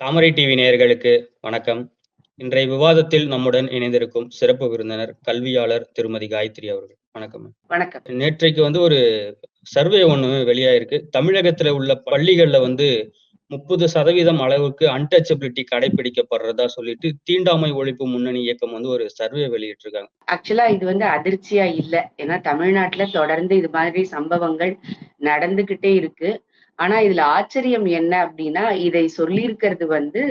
தாமரை TV நேயர்களுக்கு வணக்கம். இன்றைய விவாதத்தில் நம்முடன் இணைந்திருக்கும் சிறப்பு விருந்தினர் கல்வியாளர் திருமதி காயத்ரி அவர்கள். வணக்கம். வணக்கம். நேற்றைக்கு வந்து ஒரு சர்வே ஒண்ணு வெளியாயிருக்கு. தமிழகத்துல உள்ள பள்ளிகள்ல வந்து முப்பது சதவீதம் அளவுக்கு அன்டச்சபிலிட்டி கடைபிடிக்கப்படுறதா சொல்லிட்டு தீண்டாமை ஒழிப்பு முன்னணி இயக்கம் வந்து ஒரு சர்வே வெளியிட்டிருக்காங்க. ஆக்சுவலா இது வந்து அதிர்ச்சியா இல்ல. ஏன்னா தமிழ்நாட்டுல தொடர்ந்து இது மாதிரி சம்பவங்கள் நடந்துகிட்டே இருக்கு. ஆனா இதுல ஆச்சரியம் என்ன அப்படின்னா இதை சொல்லியிருக்கிறது வந்து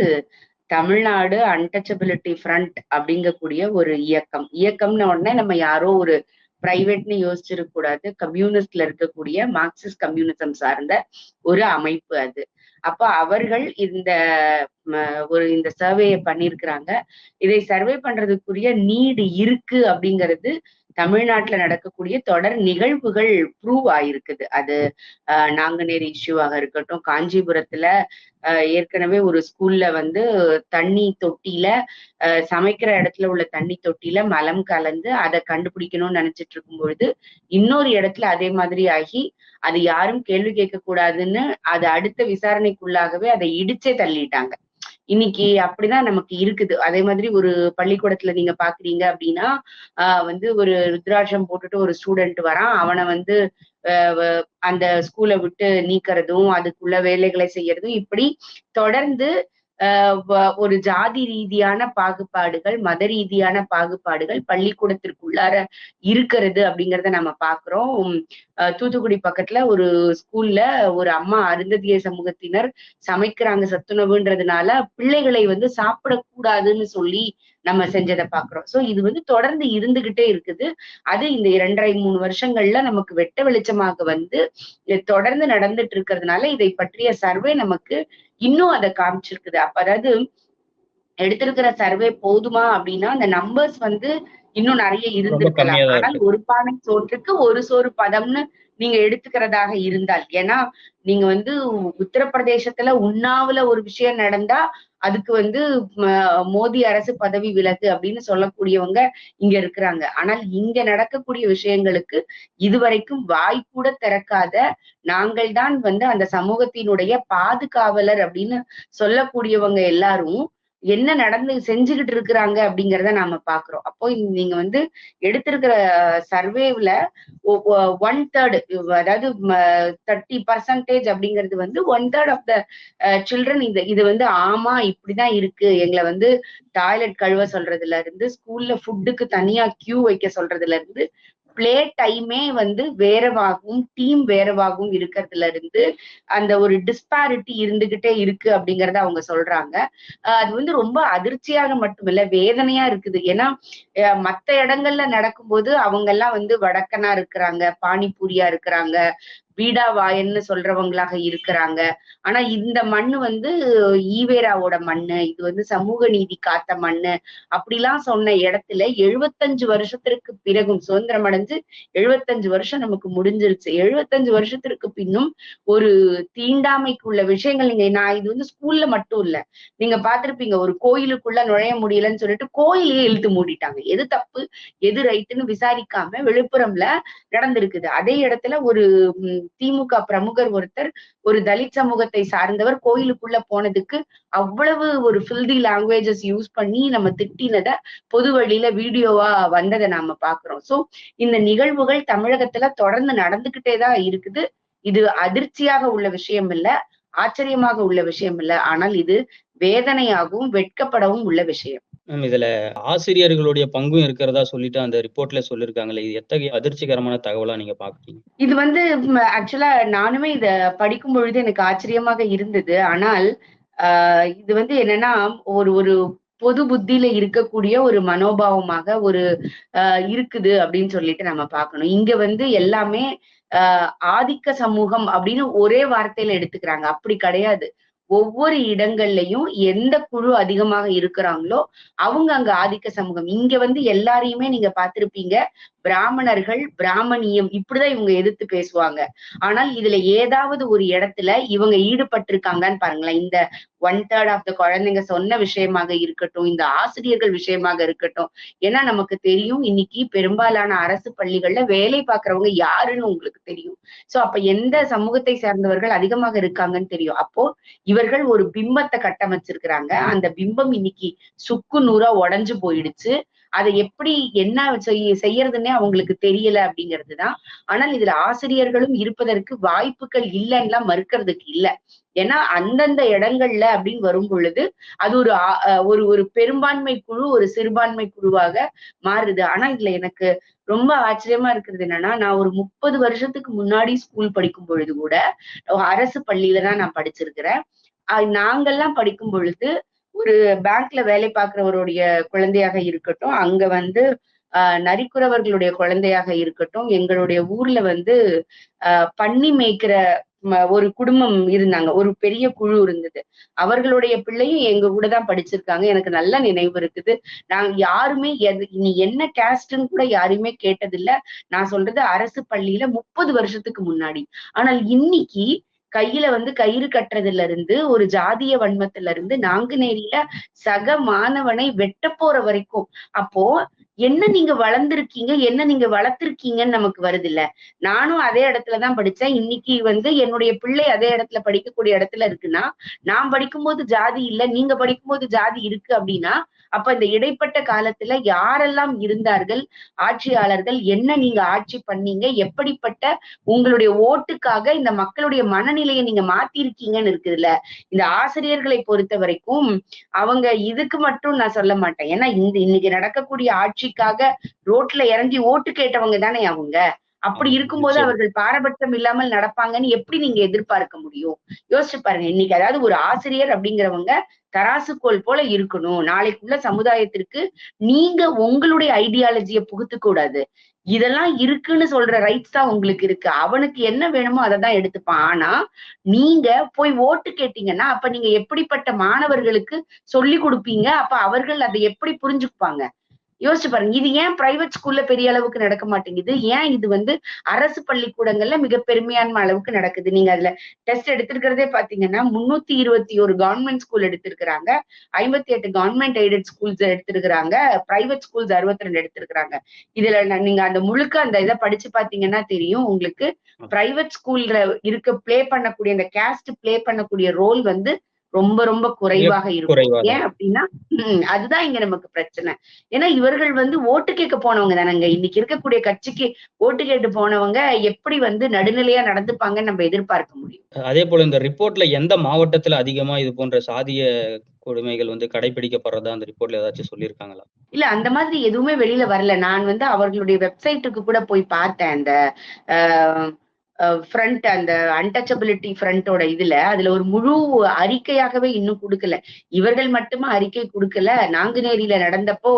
தமிழ்நாடு அன்டச்சபிலிட்டி ஃப்ரண்ட் அப்படிங்கக்கூடிய ஒரு இயக்கம். இயக்கம்னு உடனே நம்ம யாரோ ஒரு பிரைவேட்னு யோசிச்சிருக்க கூடாது. கம்யூனிஸ்ட்ல இருக்கக்கூடிய மார்க்சிஸ்ட் கம்யூனிசம் சார்ந்த ஒரு அமைப்பு அது. அப்ப அவர்கள் இந்த ஒரு இந்த சர்வேயை பண்ணியிருக்கிறாங்க. இதை சர்வே பண்றதுக்குரிய நீடு இருக்கு அப்படிங்கிறது தமிழ்நாட்டுல நடக்கக்கூடிய தொடர் நிகழ்வுகள் ப்ரூவ் ஆயிருக்குது. அது ஆஹ் நாங்குநேரி இஷ்யூவாக இருக்கட்டும் காஞ்சிபுரத்துல ஏற்கனவே ஒரு ஸ்கூல்ல வந்து தண்ணி தொட்டியில சமைக்கிற இடத்துல உள்ள தண்ணி தொட்டியில மலம் கலந்து அதை கண்டுபிடிக்கணும்னு நினைச்சிட்டு இருக்கும் பொழுது இன்னொரு இடத்துல அதே மாதிரி ஆகி அது யாரும் கேள்வி கேட்க கூடாதுன்னு அது அடுத்த விசாரணைக்குள்ளாகவே அதை இடிச்சே தள்ளிட்டாங்க. இன்னைக்கு அப்படிதான் நமக்கு இருக்குது. அதே மாதிரி ஒரு பள்ளிக்கூடத்துல நீங்க பாக்குறீங்க அப்படின்னா ஆஹ் வந்து ஒரு ருத்ராட்சம் போட்டுட்டு ஒரு ஸ்டூடெண்ட் வரான். அவனை வந்து அந்த ஸ்கூலை விட்டு நீக்கிறதும் அதுக்குள்ள வேலைகளை செய்யறதும் இப்படி தொடர்ந்து ஒரு ஜாதி ரீதியான பாகுபாடுகள் மத ரீதியான பாகுபாடுகள் பள்ளிக்கூடத்திற்குள்ளார இருக்கிறது அப்படிங்கிறத நம்ம பாக்குறோம். தூத்துக்குடி பக்கத்துல ஒரு ஸ்கூல்ல ஒரு அம்மா அருந்ததிய சமூகத்தினர் சமைக்கிறாங்க சத்துணவுன்றதுனால பிள்ளைகளை வந்து சாப்பிடக்கூடாதுன்னு சொல்லி நம்ம செஞ்சதை பாக்குறோம் சோ இது வந்து தொடர்ந்து இருந்துகிட்டே இருக்குது. அது இந்த இரண்டரை மூணு வருஷங்கள்ல நமக்கு வெட்ட வெளிச்சமாக வந்து தொடர்ந்து நடந்துட்டு இருக்கிறதுனால இதை பற்றிய சர்வே நமக்கு இன்னும் அதை காமிச்சிருக்குது. அப்ப அதாவது எடுத்திருக்கிற சர்வே போதுமா அப்படின்னா அந்த நம்பர்ஸ் வந்து இன்னும் நிறைய இருந்திருக்கலாம். ஆனால் ஒரு பானை சோற்றுக்கு ஒரு சோறு பதம்னு நீங்க எடுத்துக்கிறதாக இருந்தால். ஏன்னா நீங்க வந்து உத்தரப்பிரதேசத்துல உண்ணாவுல ஒரு விஷயம் நடந்தா அதுக்கு வந்து ம- மோடி அரசு பதவி விலகு அப்படின்னு சொல்லக்கூடியவங்க இங்க இருக்கிறாங்க. ஆனால் இங்க நடக்கக்கூடிய விஷயங்களுக்கு இதுவரைக்கும் வாய் கூட திறக்காத நாங்கள் தான் வந்து அந்த சமூகத்தினுடைய பாதுகாவலர் அப்படின்னு சொல்லக்கூடியவங்க எல்லாரும் என்ன நடந்து செஞ்சுகிட்டு இருக்கிறாங்க அப்படிங்கறத நாம பாக்குறோம். அப்போ நீங்க வந்து எடுத்திருக்கிற சர்வேவ்ல ஒன் தேர்டு அதாவது தேர்ட்டி பர்சன்டேஜ் அப்படிங்கிறது வந்து one third of the children இந்த இது வந்து ஆமா இப்படிதான் இருக்கு. எங்களை வந்து டாய்லெட் கழுவ சொல்றதுல இருந்து ஸ்கூல்ல ஃபுட்டுக்கு தனியா கியூ வைக்க சொல்றதுல இருந்து பிளே டைமே வந்து வேறவாகவும் டீம் வேறவாகவும் இருக்கிறதுல இருந்து அந்த ஒரு டிஸ்பாரிட்டி இருந்துகிட்டே இருக்கு அப்படிங்கறத அவங்க சொல்றாங்க. அது வந்து ரொம்ப அதிர்ச்சியாக மட்டுமில்ல வேதனையா இருக்குது. ஏன்னா அஹ் மத்த இடங்கள்ல நடக்கும்போது அவங்க எல்லாம் வந்து வடக்கனா இருக்கிறாங்க பானிபூரியா இருக்கிறாங்க வீடா வாயன்னு சொல்றவங்களாக இருக்கிறாங்க. ஆனா இந்த மண்ணு வந்து ஈவேராவோட மண்ணு இது வந்து சமூக நீதி காத்த மண்ணு அப்படிலாம் சொன்ன இடத்துல எழுபத்தஞ்சு வருஷத்திற்கு பிறகும் சுதந்திரம் அடைஞ்சு எழுபத்தஞ்சு வருஷம் நமக்கு முடிஞ்சிருச்சு. எழுபத்தஞ்சு வருஷத்திற்கு பின்னும் ஒரு தீண்டாமைக்குள்ள விஷயங்கள் நீங்க நான் இது வந்து ஸ்கூல்ல மட்டும் இல்ல நீங்க பாத்திருப்பீங்க ஒரு கோயிலுக்குள்ள நுழைய முடியலன்னு சொல்லிட்டு கோயிலையே இழுத்து மூடிட்டாங்க. எது தப்பு எது ரைட்டுன்னு விசாரிக்காம விழுப்புரம்ல நடந்திருக்குது. அதே இடத்துல ஒரு திமுக பிரமுகர் ஒருத்தர் ஒரு தலித் சமூகத்தை சார்ந்தவர் கோயிலுக்குள்ள போனதுக்கு அவ்வளவு ஒரு ஃபில்தி லாங்குவேஜஸ் யூஸ் பண்ணி நம்ம திட்டினத பொது வழியில வீடியோவா வந்ததை நாம பாக்குறோம். சோ இந்த நிகழ்வுகள் தமிழகத்துல தொடர்ந்து நடந்துகிட்டே தான் இருக்குது. இது அதிர்ச்சியாக உள்ள விஷயம் இல்ல ஆச்சரியமாக உள்ள விஷயம் இல்ல. ஆனால் இது வேதனையாகவும் வெட்கப்படவும் உள்ள விஷயம். மேம் இதுல ஆசிரியர்களுடைய பங்கும் இருக்கிறதா சொல்லிட்டு அந்த ரிப்போர்ட்ல சொல்லிருக்காங்களே இது எத்தகைய அதிர்ச்சிகரமான தகவலா நீங்க பாக்குறீங்க? இது வந்து ஆக்சுவலா நானுமே இத படிக்கும் பொழுது எனக்கு ஆச்சரியமாக இருந்தது. ஆனால் ஆஹ் இது வந்து என்னன்னா ஒரு ஒரு பொது புத்தியில இருக்கக்கூடிய ஒரு மனோபாவமாக ஒரு இருக்குது அப்படின்னு சொல்லிட்டு நம்ம பார்க்கணும் இங்க வந்து எல்லாமே ஆஹ் ஆதிக்க சமூகம் அப்படின்னு ஒரே வார்த்தையில எடுத்துக்கிறாங்க. அப்படி கிடையாது. ஒவ்வொரு இடங்கள்லயும் எந்த குழு அதிகமாக இருக்கிறாங்களோ அவங்க அங்க ஆதிக்க சமூகம். இங்க வந்து எல்லாரையுமே நீங்க பார்த்திருப்பீங்க. பிராமணர்கள் பிராமணியம் இப்படிதான் இவங்க எதிர்த்து பேசுவாங்க. ஆனால் இதுல ஏதாவது ஒரு இடத்துல இவங்க ஈடுபட்டிருக்காங்கன்னு பாருங்களேன். இந்த ஒன் தேர்ட் ஆஃப் த குழந்தைங்க சொன்ன விஷயமாக இருக்கட்டும் இந்த ஆசிரியர்கள் விஷயமாக இருக்கட்டும் ஏன்னா நமக்கு தெரியும் இன்னைக்கு பெரும்பாலான அரசு பள்ளிகள்ல வேலை பார்க்கறவங்க யாருன்னு உங்களுக்கு தெரியும். சோ அப்ப எந்த சமூகத்தை சேர்ந்தவர்கள் அதிகமாக இருக்காங்கன்னு தெரியும். அப்போ இவர்கள் ஒரு பிம்பத்தை கட்டமைச்சிருக்கிறாங்க. அந்த பிம்பம் இன்னைக்கு சுக்கு நூறா உடைஞ்சு போயிடுச்சு. அதை எப்படி என்ன செய் செய்யறதுன்னே அவங்களுக்கு தெரியல அப்படிங்கிறதுதான். ஆனால் இதுல ஆசிரியர்களும் இருப்பதற்கு வாய்ப்புகள் இல்லைன்னா மறுக்கிறதுக்கு இல்ல. ஏன்னா அந்தந்த இடங்கள்ல அப்படின்னு வரும் பொழுது அது ஒரு ஒரு ஒரு பெரும்பான்மை குழு ஒரு சிறுபான்மை குழுவாக மாறுது. ஆனா இதுல எனக்கு ரொம்ப ஆச்சரியமா இருக்கிறது என்னன்னா நான் ஒரு முப்பது வருஷத்துக்கு முன்னாடி ஸ்கூல் படிக்கும் பொழுது கூட அரசு பள்ளியில தான் நான் படிச்சிருக்கிறேன். நாங்கெல்லாம் படிக்கும் பொழுது ஒரு பேங்க்ல வேலை பார்க்கிறவருடைய குழந்தையாக இருக்கட்டும் அங்க வந்து ஆஹ் நரிக்குறவர்களுடைய குழந்தையாக இருக்கட்டும் எங்களுடைய ஊர்ல வந்து ஆஹ் பன்னி மேய்க்கிற ஒரு குடும்பம் இருந்தாங்க. ஒரு பெரிய குழு இருந்தது. அவர்களுடைய பிள்ளையும் எங்க கூட தான் படிச்சிருக்காங்க. எனக்கு நல்ல நினைவு இருக்குது. நாங்க யாருமே எது நீ என்ன கேஸ்ட்ன்னு கூட யாருமே கேட்டதில்ல. நான் சொல்றது அரசு பள்ளியில முப்பது வருஷத்துக்கு முன்னாடி. ஆனால் இன்னைக்கு கையில வந்து கயிறு கட்டுறதுல இருந்து ஒரு ஜாதிய வன்மத்துல இருந்து நாங்குநேரியில சக மாணவனை வெட்ட போற வரைக்கும். அப்போ என்ன நீங்க வளர்ந்துருக்கீங்க என்ன நீங்க வளர்த்துருக்கீங்கன்னு நமக்கு வருது இல்ல நானும் அதே இடத்துலதான் படிச்சேன். இன்னைக்கு வந்து என்னுடைய பிள்ளை அதே இடத்துல படிக்கக்கூடிய இடத்துல இருக்குன்னா நான் படிக்கும்போது ஜாதி இல்ல நீங்க படிக்கும்போது ஜாதி இருக்கு அப்படின்னா அப்ப இந்த இடைப்பட்ட காலத்துல யாரெல்லாம் இருந்தார்கள்? ஆட்சியாளர்கள் என்ன நீங்க ஆட்சி பண்ணீங்க? எப்படிப்பட்ட உங்களுடைய ஓட்டுக்காக இந்த மக்களுடைய மனநிலையை நீங்க மாத்திருக்கீங்கன்னு இருக்குதுல்ல? இந்த ஆசிரியர்களை பொறுத்த வரைக்கும் அவங்க இதுக்கு மட்டும் நான் சொல்ல மாட்டேன். ஏன்னா இந்த இன்னைக்கு நடக்கக்கூடிய ஆட்சிக்காக ரோட்ல இறங்கி ஓட்டு கேட்டவங்க தானே அவங்க. அப்படி இருக்கும்போது அவர்கள் பாரபட்சம் இல்லாமல் நடப்பாங்கன்னு எப்படி நீங்க எதிர்பார்க்க முடியும்? யோசிச்சு பாருங்க இன்னைக்கு அதாவது ஒரு ஆசிரியர் அப்படிங்கிறவங்க தராசுக்கோள் போல இருக்கணும். நாளைக்குள்ள சமுதாயத்திற்கு நீங்க உங்களுடைய ஐடியாலஜிய புகுத்து கூடாது. இதெல்லாம் இருக்குன்னு சொல்ற ரைட்ஸ் தான் உங்களுக்கு இருக்கு. அவனுக்கு என்ன வேணுமோ அதை தான் எடுத்துப்பான். ஆனா நீங்க போய் ஓட்டு கேட்டீங்கன்னா அப்ப நீங்க எப்படிப்பட்ட மாணவர்களுக்கு சொல்லி கொடுப்பீங்க? அப்ப அவர்கள் அதை எப்படி புரிஞ்சுக்குப்பாங்க? யோசிச்சு பாருங்க. இது ஏன் பிரைவேட் ஸ்கூல்ல பெரிய அளவுக்கு நடக்க மாட்டேங்குது? ஏன் இது வந்து அரசு பள்ளிக்கூடங்கள்ல மிக பெருமையான அளவுக்கு நடக்குது? நீங்க அதுல டெஸ்ட் எடுத்திருக்கிறதே பாத்தீங்கன்னா முன்னூத்தி இருபத்தி ஒரு கவர்மெண்ட் ஸ்கூல் எடுத்திருக்கிறாங்க. ஐம்பத்தி எட்டு கவர்மெண்ட் எய்டட் ஸ்கூல்ஸ் எடுத்திருக்கிறாங்க. பிரைவேட் ஸ்கூல்ஸ் அறுபத்தி ரெண்டு எடுத்திருக்கிறாங்க. இதுல நீங்க அந்த முழுக்க அந்த இதை படிச்சு பாத்தீங்கன்னா தெரியும். உங்களுக்கு பிரைவேட் ஸ்கூல்ல இருக்க பிளே பண்ணக்கூடிய அந்த கேஸ்ட் பிளே பண்ணக்கூடிய ரோல் வந்து ரொம்ப ரொம்ப குறைவாக இருக்கும். ஏன் அப்படின்னா அதுதான் இங்க நமக்கு பிரச்சனை. ஏன்னா இவர்கள் வந்து ஓட்டு கேட்க போனவங்க தானங்க. இன்னைக்கு இருக்கக்கூடிய கட்சிக்கு ஓட்டு கேட்டு போனவங்க எப்படி வந்து நடுநிலையா நடந்துப்பாங்கன்னு நம்ம எதிர்பார்க்க முடியும். அதே போல இந்த ரிப்போர்ட்ல எந்த மாவட்டத்துல அதிகமா இது போன்ற சாதிய கொடுமைகள் வந்து கடைபிடிக்கப்படுறதா அந்த ரிப்போர்ட்ல ஏதாச்சும் சொல்லியிருக்காங்களா? இல்ல அந்த மாதிரி எதுவுமே வெளியில வரல. நான் வந்து அவர்களுடைய வெப்சைட்டுக்கு கூட போய் பார்த்தேன். அந்த ஃப்ரண்ட் அந்த அன்டச்சபிலிட்டி ஃப்ரண்டோட இதுல அதுல ஒரு முழு அறிக்கையாகவே இன்னும் கொடுக்கல. இவர்கள் மட்டுமா அறிக்கை கொடுக்கல? நாங்குநேரியில நடந்தப்போ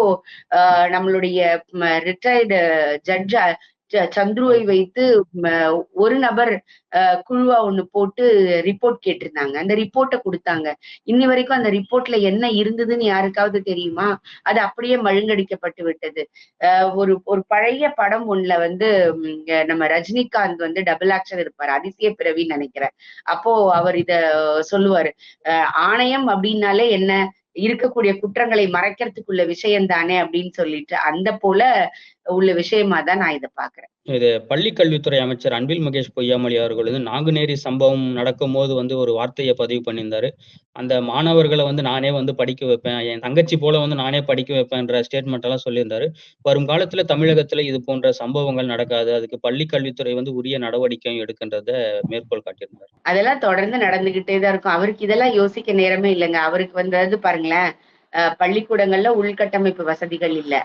நம்மளுடைய ரிட்டையர்டு ஜட்ஜ் சந்துருவை வைத்து ஒரு நபர் குழுவா ஒண்ணு போட்டு ரிப்போர்ட் கேட்டிருந்தாங்க. அந்த ரிப்போர்ட்டை கொடுத்தாங்க. இன்னி வரைக்கும் அந்த ரிப்போர்ட்ல என்ன இருந்ததுன்னு யாருக்காவது தெரியுமா? அது அப்படியே மழுங்கடிக்கப்பட்டு விட்டது. ஒரு ஒரு பழைய படம் ஒண்ணுல வந்து நம்ம ரஜினிகாந்த் வந்து டபுள் ஆக்ஷன் இருப்பாரு. அதிசய பிறவின்னு நினைக்கிறேன். அப்போ அவர் இத சொல்லுவாரு. ஆணையம் அப்படின்னாலே என்ன? இருக்கக்கூடிய குற்றங்களை மறைக்கிறதுக்குள்ள விஷயம் தானே அப்படின்னு சொல்லிட்டு அந்த போல உள்ள விஷயமா தான் நான் இதை பாக்குறேன் இது பள்ளி கல்வித்துறை அமைச்சர் அன்பில் மகேஷ் பொய்யாமொழி அவர்கள் வந்து நாங்குநேரி சம்பவம் நடக்கும் போது வந்து ஒரு வார்த்தையை பதிவு பண்ணியிருந்தாரு. அந்த மாணவர்களை வந்து நானே வந்து படிக்க வைப்பேன். என் தங்கச்சி போல வந்து நானே படிக்க வைப்பேன்ற ஸ்டேட்மெண்ட் எல்லாம் சொல்லியிருந்தாரு. வரும் காலத்துல தமிழகத்துல இது போன்ற சம்பவங்கள் நடக்காது. அதுக்கு பள்ளி கல்வித்துறை வந்து உரிய நடவடிக்கை எடுக்கின்றத மேற்கோள் காட்டியிருந்தாரு. அதெல்லாம் தொடர்ந்து நடந்துகிட்டே தான் இருக்கும். அவருக்கு இதெல்லாம் யோசிக்க நேரமே இல்லைங்க. அவருக்கு வந்தது பாருங்களேன் பள்ளிக்கூடங்கள்ல உள்கட்டமைப்பு வசதிகள் இல்ல.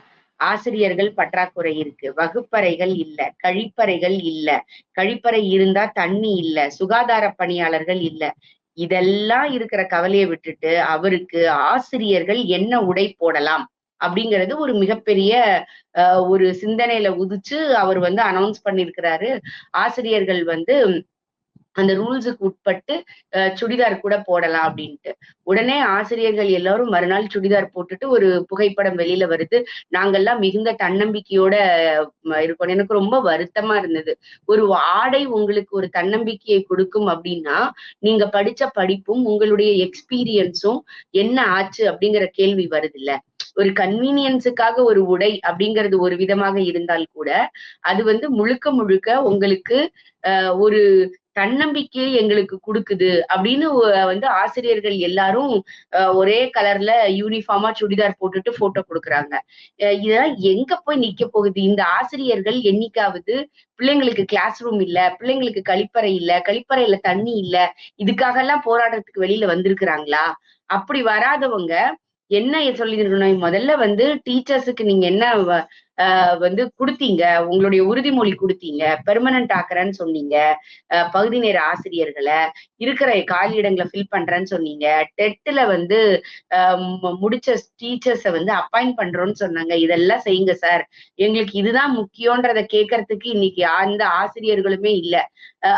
ஆசிரியர்கள் பற்றாக்குறை இருக்கு. வகுப்பறைகள் இல்ல கழிப்பறைகள் இல்ல. கழிப்பறை இருந்தா தண்ணி இல்ல சுகாதார பணியாளர்கள் இல்ல. இதெல்லாம் இருக்கிற கவலையை விட்டுட்டு அவருக்கு ஆசிரியர்கள் என்ன உடை போடலாம் அப்படிங்கிறது ஒரு மிகப்பெரிய ஒரு சிந்தனையில உதிச்சு அவர் வந்து அனௌன்ஸ் பண்ணிருக்கிறாரு ஆசிரியர்கள் வந்து அந்த ரூல்ஸுக்கு உட்பட்டு அஹ், சுடிதார் கூட போடலாம் அப்படின்ட்டு. உடனே ஆசிரியர்கள் எல்லாரும் மறுநாள் சுடிதார் போட்டுட்டு ஒரு புகைப்படம் வெளியில வருது. நாங்கெல்லாம் மிகுந்த தன்னம்பிக்கையோட ம, இருக்கோம். எனக்கு ரொம்ப வருத்தமா இருந்தது. ஒரு ஆடை உங்களுக்கு ஒரு தன்னம்பிக்கையை கொடுக்கும் அப்படின்னா நீங்க படிச்ச படிப்பும் உங்களுடைய எக்ஸ்பீரியன்ஸும் என்ன ஆச்சு அப்படிங்கிற கேள்வி வருது இல்ல ஒரு கன்வீனியன்ஸுக்காக ஒரு உடை அப்படிங்கிறது ஒரு விதமாக இருந்தால் கூட அது வந்து முழுக்க முழுக்க உங்களுக்கு ஒரு தன்னம்பிக்கையை எங்களுக்கு கொடுக்குது அப்படின்னு வந்து ஆசிரியர்கள் எல்லாரும் ஒரே கலர்ல யூனிஃபார்மா சுடிதார் போட்டுட்டு போட்டோ கொடுக்குறாங்க. இதெல்லாம் எங்க போய் நிக்க போகுது? இந்த ஆசிரியர்கள் என்னைக்காவது பிள்ளைங்களுக்கு கிளாஸ் ரூம் இல்ல பிள்ளைங்களுக்கு கழிப்பறை இல்ல கழிப்பறையில தண்ணி இல்ல இதுக்காக எல்லாம் போராடுறதுக்கு வெளியில வந்திருக்கிறாங்களா? அப்படி வராதவங்க என்ன சொல்லிருக்கணும்? முதல்ல வந்து டீச்சர்ஸுக்கு நீங்க என்ன வ- ஆஹ் வந்து கொடுத்தீங்க? உங்களுடைய உறுதிமொழி கொடுத்தீங்க? பெர்மனன்ட் ஆக்குறேன்னு சொன்னீங்க. பகுதி நேர ஆசிரியர்களை இருக்கிற காலி இடங்களை ஃபில் பண்றேன்னு சொன்னீங்க. டெட்ல வந்து ஆஹ் முடிச்ச டீச்சர்ஸை வந்து அப்பாயிண்ட் பண்றோம்னு சொன்னாங்க. இதெல்லாம் செய்யுங்க சார் எங்களுக்கு இதுதான் முக்கியன்றத கேட்கறதுக்கு இன்னைக்கு அந்த ஆசிரியர்களுமே இல்ல.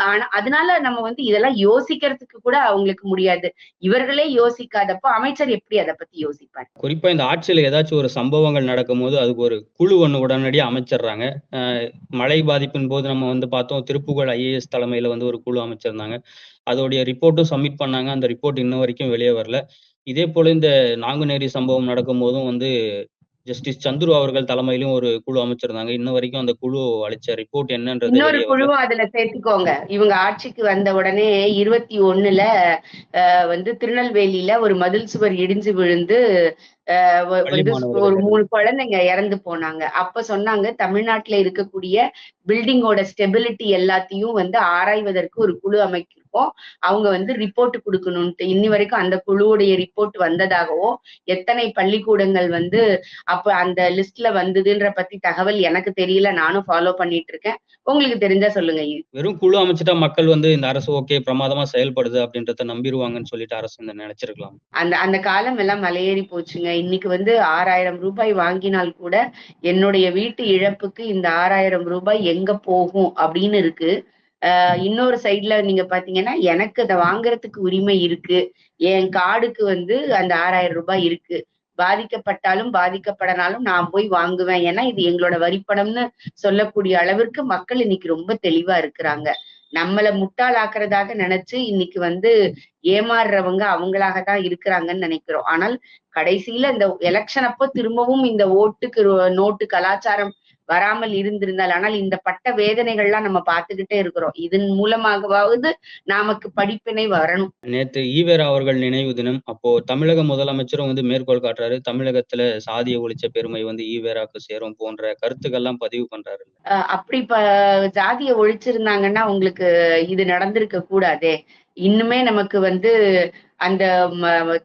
ஆனா அதனால நம்ம வந்து இதெல்லாம் யோசிக்கிறதுக்கு கூட அவங்களுக்கு முடியாது. இவர்களே யோசிக்காதப்போ அமைச்சர் எப்படி அதை பத்தி யோசிப்பார்? குறிப்பா இந்த ஆட்சியில ஏதாச்சும் ஒரு சம்பவங்கள் நடக்கும்போது அதுக்கு ஒரு குழு ஒண்ணு உடனடியாக அமைச்சிடுறாங்க மழை பாதிப்பின் போது நம்ம வந்து பார்த்தோம் திருப்புகழ் ஐஏஎஸ் தலைமையில வந்து ஒரு குழு அமைச்சிருந்தாங்க. அதோடைய ரிப்போர்ட்டும் சப்மிட் பண்ணாங்க. அந்த ரிப்போர்ட் இன்ன வரைக்கும் வெளியே வரல. இதே போல இந்த நாங்குநேரி சம்பவம் நடக்கும் போதும் வந்து ஜஸ்டிஸ் சந்துரு அவர்கள் தலைமையிலும் ஒரு குழு அமைச்சிருந்தாங்க. இன்ன வரைக்கும் அந்த குழு அளிச்ச ரிப்போர்ட் என்னன்றது இன்னொரு குழுவும் அதுல சேர்த்துக்கோங்க. இவங்க ஆட்சிக்கு வந்த உடனே இருபத்தி ஒண்ணுல வந்து திருநெல்வேலியில ஒரு மதில் சுவர் இடிஞ்சு விழுந்து ஒரு மூணு குழந்தைங்க இறந்து போனாங்க. அப்ப சொன்னாங்க தமிழ்நாட்டுல இருக்கக்கூடிய பில்டிங்கோட ஸ்டெபிலிட்டி எல்லாத்தையும் வந்து ஆராய்வதற்கு ஒரு குழு அமைச்சிருக்கோம் அவங்க வந்து ரிப்போர்ட் கொடுக்கணும்ட்டு இன்னி வரைக்கும் அந்த குழுவுடைய ரிப்போர்ட் வந்ததாகவோ எத்தனை பள்ளிக்கூடங்கள் வந்து அப்ப அந்த லிஸ்ட்ல வந்ததுன்ற பத்தி தகவல் எனக்கு தெரியல நானும் ஃபாலோ பண்ணிட்டு இருக்கேன் உங்களுக்கு தெரிஞ்சா சொல்லுங்க வெறும் குழு அமைச்சிட்டா மக்கள் வந்து இந்த அரசு ஓகே பிரமாதமா செயல்படுது அப்படின்றத நம்பிடுவாங்கன்னு சொல்லிட்டு அரசு நினைச்சிருக்கலாம். அந்த அந்த காலம் எல்லாம் மலையேறி போச்சுங்க. இன்னைக்கு வந்து ஆறாயிரம் ரூபாய் வாங்கினால் கூட என்னுடைய வீட்டு இழப்புக்கு இந்த ஆறாயிரம் ரூபாய் எங்க போகும் அப்படின்னு இருக்கு. இன்னொரு சைட்ல நீங்க பாத்தீங்கன்னா எனக்கு அதை வாங்குறதுக்கு உரிமை இருக்கு. என் கார்டுக்கு வந்து அந்த ஆறாயிரம் ரூபாய் இருக்கு. பாதிக்கப்பட்டாலும் பாதிக்கப்படனாலும் நான் போய் வாங்குவேன். ஏன்னா இது எங்களோட வரிப்பணம்னு சொல்லக்கூடிய அளவிற்கு மக்கள் இன்னைக்கு ரொம்ப தெளிவா இருக்கிறாங்க. நம்மளை முட்டாளாக்குறதாக நினைச்சு இன்னைக்கு வந்து ஏமாறுறவங்க அவங்களாக தான் இருக்கிறாங்கன்னு நினைக்கிறோம். ஆனால் கடைசியில இந்த எலெக்ஷன் அப்போ திரும்பவும் இந்த ஓட்டுக்கு நோட்டு கலாச்சாரம் வராமல் இருந்திருந்தால் ஆனால் இந்த பட்ட வேதனைகள்லாம் நம்ம பார்த்துக்கிட்டே இருக்கிறோம். இதன் மூலமாகவாவது நமக்கு படிப்பினை வரணும். நேத்து ஈவேரா அவர்கள் நினைவு தினம் அப்போ தமிழக முதலமைச்சரும் வந்து மேற்கோள் காட்டுறாரு தமிழகத்துல சாதிய ஒழிச்ச பெருமை வந்து ஈவேராக்கு சேரும் போன்ற கருத்துக்கள்லாம் பதிவு பண்றாரு அப்படி இப்ப ஜாதியை ஒழிச்சிருந்தாங்கன்னா உங்களுக்கு இது நடந்திருக்க கூடாதே. இன்னுமே நமக்கு வந்து அந்த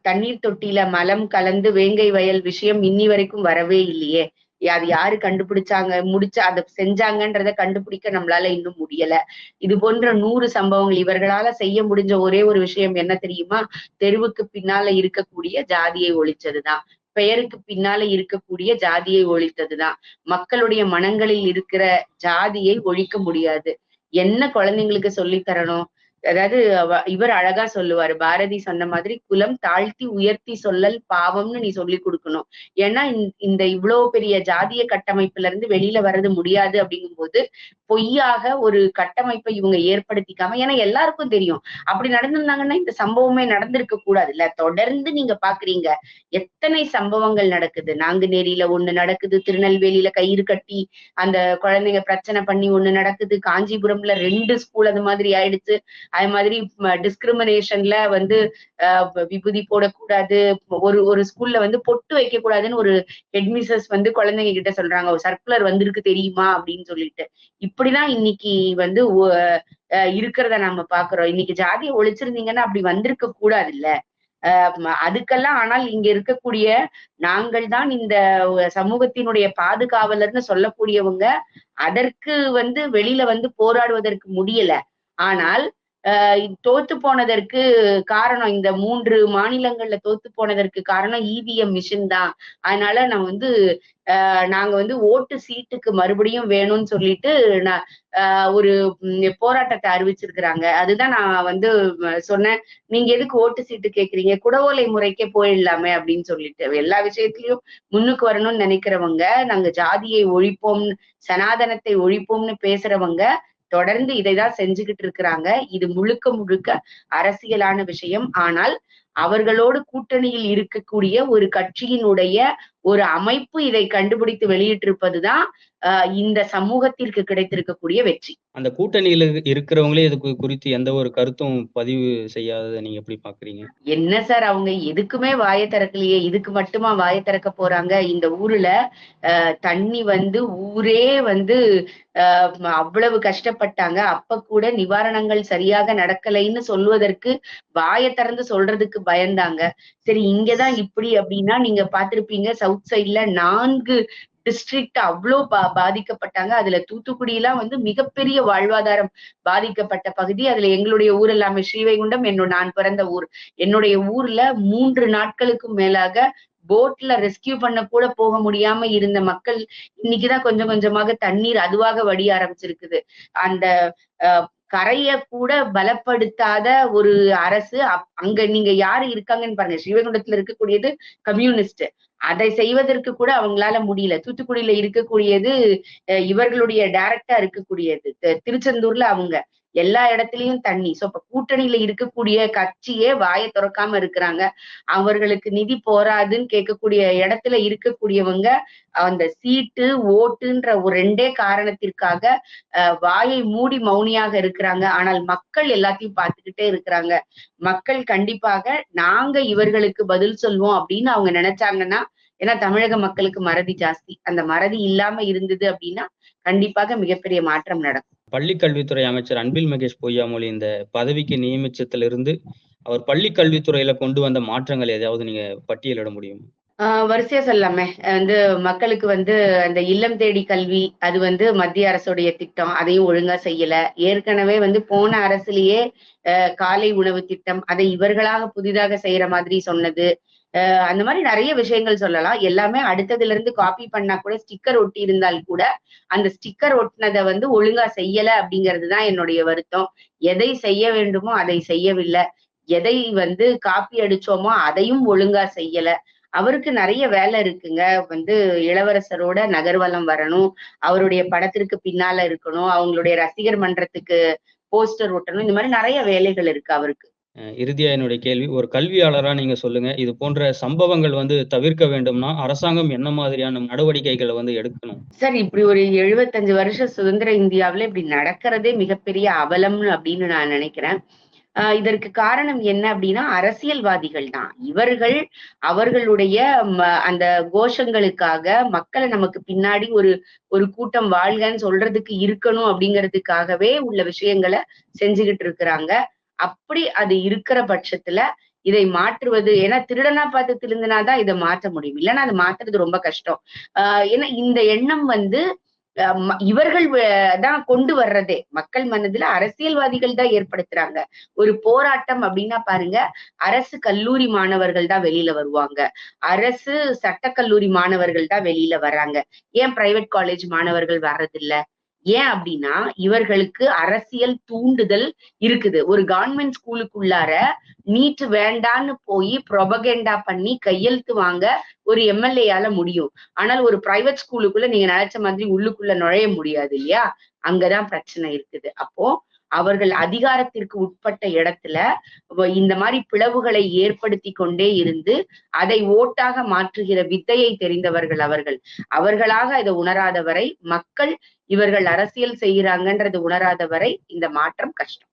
தண்ணீர் தொட்டியில மலம் கலந்து வேங்கை வயல் விஷயம் இன்னி வரைக்கும் வரவே இல்லையே. அது யாரு கண்டுபிடிச்சாங்க? முடிச்ச அதை செஞ்சாங்கன்றத கண்டுபிடிக்க நம்மளால இன்னும் முடியல. இது போன்ற நூறு சம்பவங்கள் இவர்களால செய்ய முடிஞ்ச ஒரே ஒரு விஷயம் என்ன தெரியுமா? தெருவுக்கு பின்னால இருக்கக்கூடிய ஜாதியை ஒழிச்சதுதான். பெயருக்கு பின்னால இருக்கக்கூடிய ஜாதியை ஒழித்ததுதான். மக்களுடைய மனங்களில் இருக்கிற ஜாதியை ஒழிக்க முடியாது. என்ன குழந்தைங்களுக்கு சொல்லி தரணும்? அதாவது இவர் அழகா சொல்லுவாரு பாரதி சொன்ன மாதிரி குலம் தாழ்த்தி உயர்த்தி சொல்லல் பாவம்னு நீ சொல்லி கொடுக்கணும். ஏன்னா இந்த- இவ்வளவு பெரிய ஜாதிய கட்டமைப்புல இருந்து வெளியில வர்றது முடியாது அப்படிங்கும்போது பொய்யாக ஒரு கட்டமைப்பை இவங்க ஏற்படுத்திக்காம ஏன்னா எல்லாருக்கும் தெரியும். அப்படி நடந்திருந்தாங்கன்னா இந்த சம்பவமே நடந்திருக்க கூடாது இல்ல தொடர்ந்து நீங்க பாக்குறீங்க எத்தனை சம்பவங்கள் நடக்குது? நாங்குநேரியில ஒண்ணு நடக்குது திருநெல்வேலியில கயிறு கட்டி அந்த குழந்தைங்க பிரச்சனை பண்ணி ஒண்ணு நடக்குது காஞ்சிபுரம்ல ரெண்டு ஸ்கூல் அது மாதிரி ஆயிடுச்சு. அது மாதிரி டிஸ்கிரிமினேஷன்ல வந்து விபூதி போடக்கூடாது ஒரு ஒரு ஸ்கூல்ல வந்து பொட்டு வைக்க கூடாதுன்னு ஒரு ஹெட்மிசஸ் வந்து குழந்தைங்க கிட்ட சொல்றாங்க. ஒரு சர்க்குலர் வந்திருக்கு தெரியுமா? அப்படின்னு சொல்லிட்டு. இப்படிதான் இன்னைக்கு வந்து இருக்கிறத நம்ம பாக்குறோம். இன்னைக்கு ஜாதியை ஒழிச்சிருந்தீங்கன்னா அப்படி வந்திருக்க கூடாது இல்ல அஹ் அதுக்கெல்லாம் ஆனால் இங்க இருக்கக்கூடிய நாங்கள் தான் இந்த சமூகத்தினுடைய பாதுகாவலர்னு சொல்லக்கூடியவங்க அதற்கு வந்து வெளியில வந்து போராடுவதற்கு முடியல. ஆனால் தோத்து போனதற்கு காரணம் இந்த மூன்று மாநிலங்கள்ல தோத்து போனதற்கு காரணம் இவிஎம் மிஷின் தான். அதனால நான் வந்து நாங்க வந்து ஓட்டு சீட்டுக்கு மறுபடியும் வேணும்னு சொல்லிட்டு நான் ஆஹ் ஒரு போராட்டத்தை அறிவிச்சிருக்கிறாங்க. அதுதான் நான் வந்து சொன்னேன். நீங்க எதுக்கு ஓட்டு சீட்டு கேக்குறீங்க? குடவோலை முறைக்கே போயிடலாமே அப்படின்னு சொல்லிட்டு. எல்லா விஷயத்திலயும் முன்னுக்கு வரணும்னு நினைக்கிறவங்க நாங்க ஜாதியை ஒழிப்போம் சனாதனத்தை ஒழிப்போம்னு பேசுறவங்க தொடர்ந்து இதை தான் செஞ்சுகிட்டு இருக்கிறாங்க. இது முழுக்க முழுக்க அரசியலான விஷயம். ஆனால் அவர்களோடு கூட்டணியில் இருக்கக்கூடிய ஒரு கட்சியினுடைய ஒரு அமைப்பு இதை கண்டுபிடித்து வெளியிட்டிருப்பதுதான் இந்த சமூகத்திற்கு கிடைத்திருக்கக்கூடிய வெற்றி. அந்த கூட்டணியில இருக்கிறவங்களே இது குறித்து எந்த ஒரு கருத்தும் பதிவு செய்யாததை நீங்க எப்படி பாக்குறீங்க? என்ன சார் அவங்க எதுக்குமே வாயை திறக்கலையே இதுக்கு மட்டுமா வாயை திறக்க போறாங்க? இந்த ஊர்ல தண்ணி வந்து ஊரே வந்து அவ்வளவு கஷ்டப்பட்டாங்க. அப்ப கூட நிவாரணங்கள் சரியாக நடக்கலைன்னு சொல்வதற்கு வாயை திறந்து சொல்றதுக்கு பயந்தாங்க. சரி இங்கதான் இப்படி அப்படின்னா நீங்க பார்த்திருப்பீங்க சவுத் சைட்ல நான்கு டிஸ்ட்ரிக்ட் அவ்வளோ பா பாதிக்கப்பட்டாங்க. அதுல தூத்துக்குடி எல்லாம் வந்து மிகப்பெரிய வாழ்வாதாரம் பாதிக்கப்பட்ட பகுதி. அதுல எங்களுடைய ஊர் எல்லாமே ஸ்ரீவைகுண்டம். என்னோட நான் பிறந்த ஊர். என்னுடைய ஊர்ல மூன்று நாட்களுக்கும் மேலாக போட்ல ரெஸ்கியூ பண்ண கூட போக முடியாம இருந்த மக்கள் இன்னைக்குதான் கொஞ்சம் கொஞ்சமாக தண்ணீர் அதுவாக வடிய ஆரம்பிச்சிருக்குது. அந்த கரைய கூட பலப்படுத்தாத ஒரு அரசு அப்- அங்க நீங்க யாரு இருக்காங்கன்னு பாருங்க. ஸ்ரீவைகுண்டத்துல இருக்கக்கூடியது கம்யூனிஸ்ட் அதை செய்வதற்கு கூட அவங்களால முடியல. தூத்துக்குடியில இருக்கக்கூடியது அஹ், இவர்களுடைய டைரக்டா இருக்கக்கூடியது. திருச்செந்தூர்ல அவங்க. எல்லா இடத்துலயும் தண்ணி. சோ இப்ப கூட்டணியில இருக்கக்கூடிய கட்சியே வாயை திறக்காம இருக்கிறாங்க. அவர்களுக்கு நிதி போராதுன்னு கேட்கக்கூடிய இடத்துல இருக்கக்கூடியவங்க அந்த சீட்டு ஓட்டுன்ற ஒரு ரெண்டே காரணத்திற்காக அஹ், வாயை மூடி மௌனியாக இருக்கிறாங்க. ஆனால் மக்கள் எல்லாத்தையும் பார்த்துக்கிட்டே இருக்கிறாங்க. மக்கள் கண்டிப்பாக நாங்க இவர்களுக்கு பதில் சொல்வோம் அப்படின்னு அவங்க நினைச்சாங்கன்னா ஏன்னா தமிழக மக்களுக்கு மறதி ஜாஸ்தி. அந்த மறதி இல்லாம இருந்தது அப்படின்னா கண்டிப்பாக மிகப்பெரிய மாற்றம் நடக்கும். பள்ளி கல்வித்துறை அமைச்சர் அன்பில் மகேஷ் பொய்யாமொழி இந்த பதவிக்கு நியமிச்சதிலிருந்து அவர் பள்ளி கல்வித்துறையில கொண்டு வந்த மாற்றங்கள் ஏதாவது நீங்க பட்டியலிட முடியும்? ஆஹ் வரிசையா சொல்லாமே வந்து மக்களுக்கு வந்து அந்த இல்லம் தேடி கல்வி அது வந்து மத்திய அரசுடைய திட்டம் அதையும் ஒழுங்கா செய்யல. ஏற்கனவே வந்து போன அரசுலயே காலை உணவு திட்டம் அதை இவர்களாக புதிதாக செய்யற மாதிரி சொன்னது. அந்த மாதிரி நிறைய விஷயங்கள் சொல்லலாம். எல்லாமே அடுத்ததுல இருந்து காப்பி பண்ணா கூட ஸ்டிக்கர் ஒட்டி இருந்தால் கூட அந்த ஸ்டிக்கர் ஒட்டினதை வந்து ஒழுங்கா செய்யல அப்படிங்கிறது தான் என்னுடைய வருத்தம். எதை செய்ய வேண்டுமோ அதை செய்யவில்லை. எதை வந்து காப்பி அடிச்சோமோ அதையும் ஒழுங்கா செய்யல. அவருக்கு நிறைய வேலை இருக்குங்க. வந்து இளவரசரோட நகர்வலம் வரணும். அவருடைய படத்திற்கு பின்னால இருக்கணும். அவங்களுடைய ரசிகர் மன்றத்துக்கு போஸ்டர் ஒட்டணும். இந்த மாதிரி நிறைய வேலைகள் இருக்கு அவருக்கு. இறுதியா என்னுடைய கேள்வி ஒரு கல்வியாளரா நீங்க சொல்லுங்க இது போன்ற சம்பவங்கள் வந்து தவிர்க்க வேண்டும்னா அரசாங்கம் என்ன மாதிரியான நடவடிக்கைகளை வந்து எடுக்கணும்? சார் இப்படி ஒரு எழுபத்தஞ்சு வருஷ சுதந்திர இந்தியாவுல இப்படி நடக்கிறதே மிகப்பெரிய அவலம் அப்படின்னு நான் நினைக்கிறேன். ஆஹ் இதற்கு காரணம் என்ன அப்படின்னா அரசியல்வாதிகள் தான். இவர்கள் அவர்களுடைய ம- அந்த கோஷங்களுக்காக மக்களை நமக்கு பின்னாடி ஒரு ஒரு கூட்டம் வாழ்கன்னு சொல்றதுக்கு இருக்கணும் அப்படிங்கிறதுக்காகவே உள்ள விஷயங்களை செஞ்சுகிட்டு இருக்கிறாங்க. அப்படி அது இருக்கிற பட்சத்துல இதை மாற்றுவது ஏன்னா திருடனா பார்த்து திருந்தினாதான் இதை மாற்ற முடியும். இல்லைன்னா அதை மாத்துறது ரொம்ப கஷ்டம். ஆஹ் ஏன்னா இந்த எண்ணம் வந்து இவர்கள் தான் கொண்டு வர்றதே. மக்கள் மனதுல அரசியல்வாதிகள் தான் ஏற்படுத்துறாங்க. ஒரு போராட்டம் அப்படின்னா பாருங்க அரசு கல்லூரி மாணவர்கள் தான் வெளியில வருவாங்க. அரசு சட்டக்கல்லூரி மாணவர்கள் தான் வெளியில வர்றாங்க. ஏன் பிரைவேட் காலேஜ் மாணவர்கள் வர்றதில்ல? ஏன் அப்படின்னா இவர்களுக்கு அரசியல் தூண்டுதல் இருக்குது. ஒரு கவர்மெண்ட் ஸ்கூலுக்குள்ளார நீட் வேண்டான்னு போய் ப்ரொபகெண்டா பண்ணி கையெழுத்து வாங்க ஒரு எம்எல்ஏயால முடியும். ஆனால் ஒரு பிரைவேட் ஸ்கூலுக்குள்ள நீங்க நினைச்ச மாதிரி உள்ளுக்குள்ள நுழைய முடியாது இல்லையா? அங்கதான் பிரச்சனை இருக்குது. அப்போ அவர்கள் அதிகாரத்திற்கு உட்பட்ட இடத்துல இந்த மாதிரி பிளவுகளை ஏற்படுத்தி கொண்டே இருந்து அதை ஓட்டாக மாற்றுகிற வித்தையை தெரிந்தவர்கள் அவர்கள். அவர்களாக இதை உணராத வரை மக்கள் இவர்கள் அரசியல் செய்கிறாங்கன்றது உணராத வரை இந்த மாற்றம் கஷ்டம்.